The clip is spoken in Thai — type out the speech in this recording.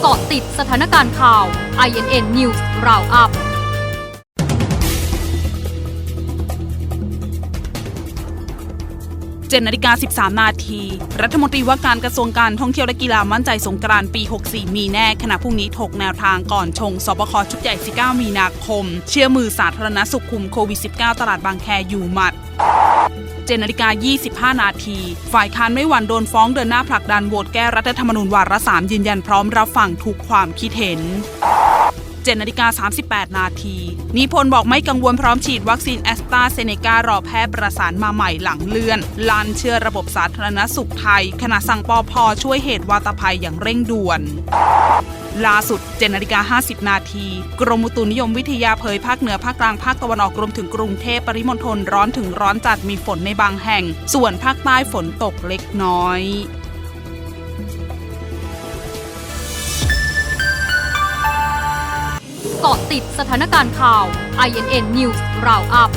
เกาะติดสถานการณ์ข่าว INN News Roundup 7นาฬิกา13 นาที รัฐมนตรีว่าการกระทรวงการท่องเที่ยวและกีฬามั่นใจสงกรานต์ปี 64 มีแน่ขณะพรุ่งนี้ถกแนวทางก่อนชงสบคชุดใหญ่ 19 มีนาคม เชื่อมือสาธารณสุขคุมโควิด 19 ตลาดบางแคอยู่หมัด 7นาฬิกา25 นาที ฝ่ายค้านไม่หวั่นโดนฟ้องเดินหน้าผลักดันโหวตแก้รัฐธรรมนูญวาระสามยืนยันพร้อมรับฟังทุกความคิดเห็น7นาฬิกา38 นาที นิพนธ์บอกไม่กังวลพร้อมฉีดวัคซีนแอสตราเซเนการอแพทย์ประสานมาใหม่หลังเลื่อนลานเชื่อระบบสาธารณสุขไทย ขณะสั่งปอพช่วยเหตุวาตภัยอย่างเร่งด่วน ล่าสุด7นาฬิกา50 นาที กรมอุตุนิยมวิทยาเผยภาคเหนือภาคกลางภาคตะวันออกรวมถึงกรุงเทพปริมณฑลร้อนถึงร้อนจัดมีฝนในบางแห่ง ส่วนภาคใต้ฝนตกเล็กน้อยเกาะติดสถานการณ์ข่าว INN News Roundup